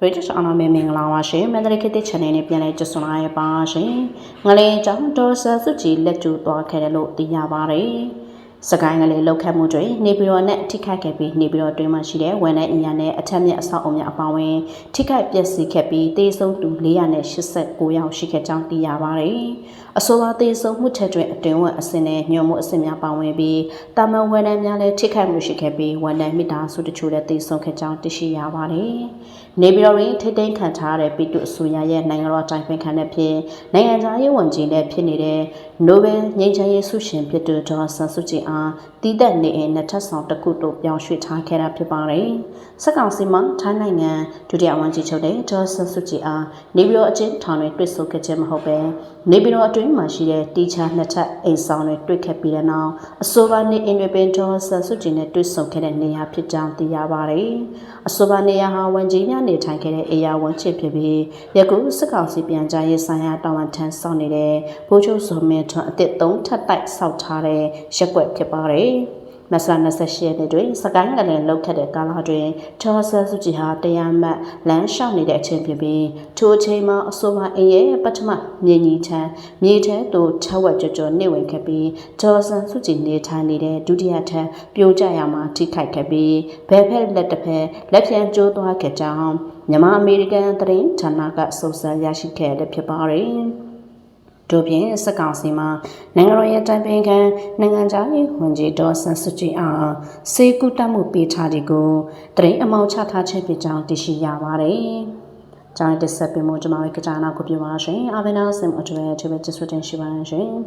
British အနာမင်မင်္ဂလာပါရှင်မန္တလေးခေတ်သစ် channel နဲ့ပြန်လည်ကြိုဆိုလာရပါရှင်ငလေးကြောင့်ဒေါ်ဆာစုကြည်လက်ကျူသွားခဲ့တယ်လို့သိရပါတယ် စကိုင်းကလေးလောက်ခတ်မှုတွေနေပြည်တော်နဲ့ထိခိုက်ခဲ့ပြီးနေပြည်တော်တွင်မှရှိတဲ့ဝန်ထမ်းအင်ယာနဲ့အထက်မြက်အဆောက်အုံများအပါအဝင်ထိခိုက်ပျက်စီးခဲ့ပြီးတေဆုံးသူ489ယောက်ရှိခဲ့ကြောင်းသိရပါတယ်အဆိုပါတေဆုံးမှုချက်တွေအတွင်ဝက်အစင်နဲ့ညွန်မှုအစင်များပါဝင်ပြီးတာမန်ဝန်ထမ်းများလည်းထိခိုက်မှုရှိခဲ့ပြီးဝန်ထမ်းမိသားစုတချို့လည်းတေဆုံးခဲ့ကြောင်းသိရှိရပါတယ်နေပြည်တော်တွင်ထိတ်သိမ်းခံထားတဲ့ပြည်သူအစိုးရရဲ့နိုင်ငံတော်တိုင်ပင်ခံတဲ့ဖြစ်နိုင်ငံသားရေးဝန်ကြီးလည်းဖြစ်နေတဲ့ Nobel ငြိမ်းချမ်းရေးဆုရှင်ဖြစ်သူဒေါ်ဆန်စုကြည်အားတည်သက်နေအိမ်နှစ်ထပ်ဆောင်တစ်ခုတို့ပြောင်းရွှေ့ထားခဲ့တာဖြစ်ပါတယ်။စက်ကောင်စီမှထိုင်းနိုင်ငံဒုတိယဝန်ကြီးချုပ်တဲ့ဒေါ်ဆန်စုကြည်အားနေပြည်တော်အကျဉ်းထောင်တွင်တွေ့ဆုံခဲ့ခြင်းမဟုတ်ပဲနေပြည်တော်အတွင်းမှာရှိတဲ့တီချာနှစ်ထပ်အိမ်ဆောင်တွေတွေ့ခဲ့ပြီးတဲ့နောက်အဆိုပါနေအိမ်တွေပင်ဒေါ်ဆန်စုကြည်နဲ့တွေ့ဆုံခဲ့တဲ့နေရာဖြစ်ကြောင်းသိရပါတယ်။အဆိုပါနေရာဟာဝန်ကြီးများနေထိုင်ခဲ့တဲ့အေယာဝန်ချစ်ဖြစ်ပြီးယခုစက်ကောင်စီပြန်ကြားရေးဆိုင်ရာတာဝန်ထမ်းဆောင်နေတဲ့ဘိုးချုပ်ဇော်မင်းထွန်းအသစ်သုံးထပ်တိုက်ဆောက်ထားတဲ့ရက်ွက်ဖြစ်ပါတယ်။မဆလာ28ရက်နေ့တွင်စကိုင်းကလည်းလောက်ခတ်တဲ့ကာလတွင်ချောဆာစုကြည်ဟာတရားမှတ်လမ်းလျှောက်နေတဲ့အချိန်ဖြစ်ပြီးထိုအချိန်မှာအဆိုပါအင်ရဲ့ပထမမြေကြီးချမ်းမြေထဲသို့ထက်ဝက်ကြော်ကြော်နေဝင်ခဲ့ပြီးချောဆာစုကြည်နေထိုင်နေတဲ့ဒုတိယထပ်ပြိုကျရမှာထိခိုက်ခဲ့ပြီးဘယ်ဖက်လက်တစ်ဖက်လက်ပြန်ကျိုးသွားခဲ့ကြောင်းမြန်မာအမေရိကန်သတင်းဌာနကစုံစမ်းရရှိခဲ့တဲ့ဖြစ်ပါတယ်။ တို့ပြင်စက်ကောင်စီမှာနိုင်ငံတော်ရဲ့တိုင်ပင်ခံနိုင်ငံသားရေးဝန်ကြီးဒေါ်ဆန်စုကြည်အားစေကူတက်မှုပေးထားတဲ့ကိုတရင်အမောက်ချထားခြင်းဖြစ်ကြောင်းသိရှိရပါတယ်။ကျောင်းတက်ဆက်ပြီးမှကျွန်မတို့ကကြာနာကိုပြောပါရှင်။အဘိနာဆင်အထွေထွေချစ်ဆွတင်ရှိပါရှင်။